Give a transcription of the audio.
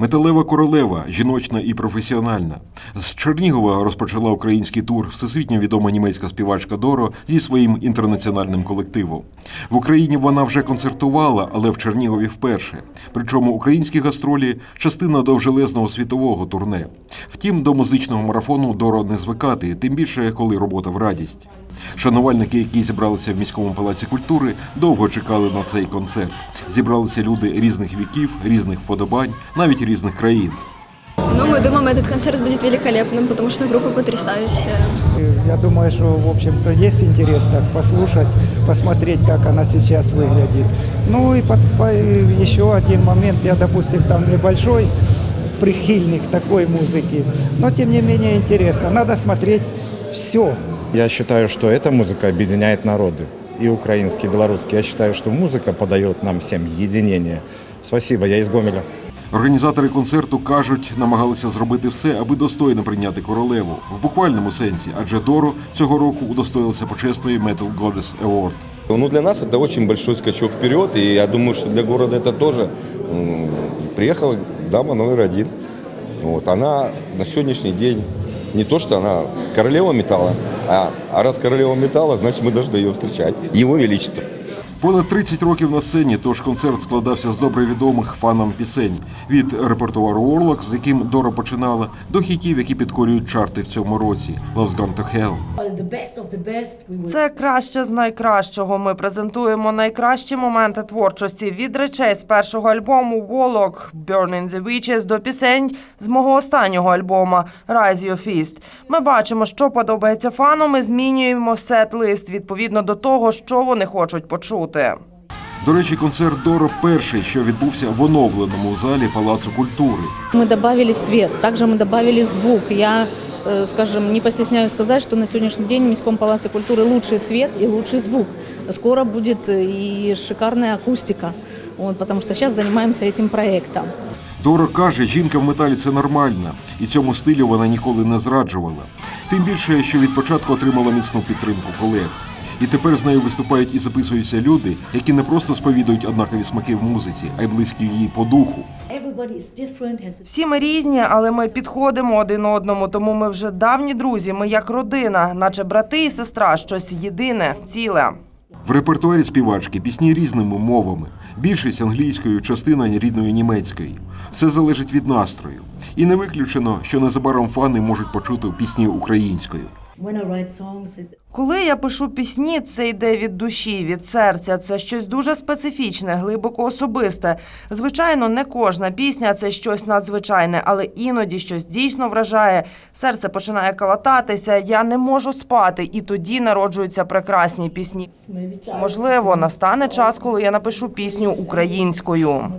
Металева королева, жіночна і професіональна. З Чернігова розпочала український тур всесвітньо відома німецька співачка Доро зі своїм інтернаціональним колективом. В Україні вона вже концертувала, але в Чернігові вперше. Причому українські гастролі частина довжелезного світового турне. Втім, до музичного марафону Доро не звикати, тим більше коли робота в радість. Шанувальники, які зібралися в міському палаці культури, довго чекали на цей концерт. Зібралися люди різних віків, різних вподобань, навіть різних країн. Ну, мы думаем, этот концерт будет великолепным, потому что группа потрясающая. Я думаю, что, в общем-то, есть интерес так послушать, посмотреть, как она сейчас выглядит. Ну и под- по- и еще один момент, я, допустим, там небольшой прихильник такой музыки, но тем не менее интересно. Надо смотреть все. Я считаю, что эта музыка объединяет народы. И украинский, и белорусский. Я считаю, что музыка подает нам всем единение. Спасибо, я из Гомеля. Організатори концерту кажуть, намагалися зробити все, аби достойно прийняти королеву в буквальному сенсі, адже Доро цього року удостоїлася почесної Metal Goddess Award. Ну, для нас это очень большой скачок вперед, и я думаю, что для города это тоже. М, Приехала дама номер один. Вот, она на сегодняшний день не то, что она королева металла, а, раз королева металла, значит мы должны ее встречать. Его Величество. Понад 30 років на сцені, тож концерт складався з добре відомих фанам пісень від репертуару Орлок, з яким Дора починала, до хітів, які підкорюють чарти в цьому році «Love's Gone to Hell». Це краще з найкращого. Ми презентуємо найкращі моменти творчості від речей з першого альбому «Волок» «Burning the Witches» до пісень з мого останнього альбома «Rise Your Fist». Ми бачимо, що подобається фанам, і змінюємо сет-лист відповідно до того, що вони хочуть почути До речі, концерт Доро перший, що відбувся в оновленому залі Палацу культури. Мы добавили свет, также мы добавили звук. Я, э, скажем, не постесняюсь сказать, что на сегодняшний день в Міському палаце культуры лучший свет и лучший звук. Скоро будет э, и шикарная акустика, вот, потому что сейчас занимаемся этим проектом. Доро каже, жінка в металі це нормально, і цьому стилю вона ніколи не зраджувала. Тим більше, що від початку отримала міцну підтримку колег. І тепер з нею виступають і записуються люди, які не просто сповідують однакові смаки в музиці, а й близькі їй по духу. Всі ми різні, але ми підходимо один одному, тому ми вже давні друзі. Ми як родина, наче брати і сестра, щось єдине, ціле. В репертуарі співачки пісні різними мовами, більшість англійською, частина рідною німецькою. Все залежить від настрою. І не виключено, що незабаром фани можуть почути пісні українською. Коли я пишу пісні, це йде від душі, від серця. Це щось дуже специфічне, глибоко особисте. Звичайно, не кожна пісня це щось надзвичайне, але іноді щось дійсно вражає. Серце починає калататися. Я не можу спати, і тоді народжуються прекрасні пісні. Можливо, настане час, коли я напишу пісню українською.